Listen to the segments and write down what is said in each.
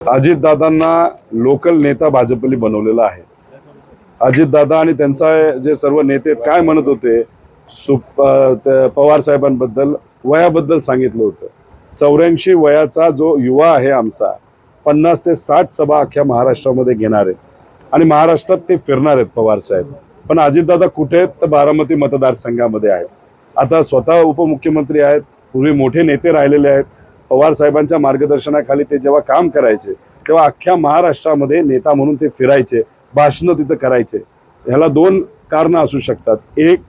अजितदादांना local नेता भाजपने बनवलेला आहे. अजितदादा आणि त्यांचा जे सर्व नेते काय म्हणत होते? सुप पवार साहेबांबद्दल वयाबद्दल सांगितलं होतं. चौऱ्याऐंशी वयाचा जो युवा आहे आमचा पन्नास ते साठ सभा अख्ख्या महाराष्ट्रामध्ये घेणार आहेत आणि महाराष्ट्रात ते फिरणार आहेत पवार साहेब. पण अजितदादा कुठे आहेत? तर बारामती मतदारसंघामध्ये आहेत. आता स्वतः उपमुख्यमंत्री आहेत पूर्वी मोठे नेते राहिलेले आहेत. पवार साहेबांच्या मार्गदर्शनाखाली ते जेव्हा काम करायचे तेव्हा अख्ख्या महाराष्ट्रामध्ये नेता म्हणून ते फिरायचे भाषणं तिथं करायचे. ह्याला दोन कारणं असू शकतात. एक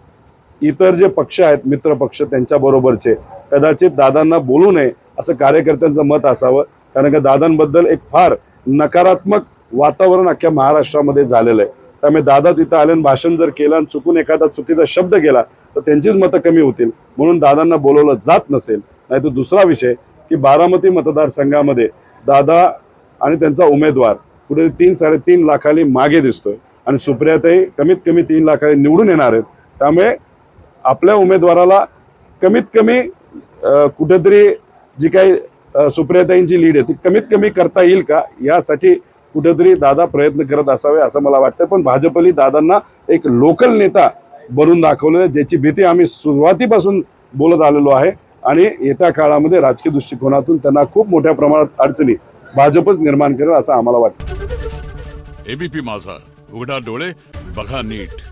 इतर जे पक्ष आहेत मित्र पक्ष त्यांच्याबरोबरचे कदाचित दादांना बोलू नये असं कार्यकर्त्यांचं मत असावं कारण का दादांबद्दल एक फार नकारात्मक वातावरण अख्ख्या महाराष्ट्रामध्ये झालेलं आहे. त्यामुळे दादा तिथं आले आणि भाषण जर केलं आणि चुकून एखादा चुकीचा शब्द गेला तर त्यांचीच मतं कमी होतील. म्हणून दादांना बोलवलं जात नसेल नाही तर दुसरा विषय की बारामती मतदारसंघामध्ये दादा आणि त्यांचा उमेदवार कुठे तीन साडेतीन लाखाली मागे दिसतोय. आणि सुप्रियाताई कमीत कमी तीन लाखाली निवडून येणार आहेत. त्यामुळे आपल्या उमेदवाराला कमीत कमी कुठेतरी जी काही सुप्रियाताईंची लीड आहे ती कमीत कमी करता येईल का? यासाठी कुठेतरी दादा प्रयत्न करत असावे असं मला वाटतं पण भाजपली दादांना एक लोकल नेता बनून दाखवलेलं आहे, ज्याची भीती आम्ही सुरुवातीपासून बोलत आलेलो आहे. आणि येत्या काळामध्ये राजकीय दृष्टिकोनातून त्यांना खूप मोठ्या प्रमाणात अडचणी भाजपच निर्माण करेल असं आम्हाला वाटतं. एबीपी माझा उघडा डोळे बघा नीट.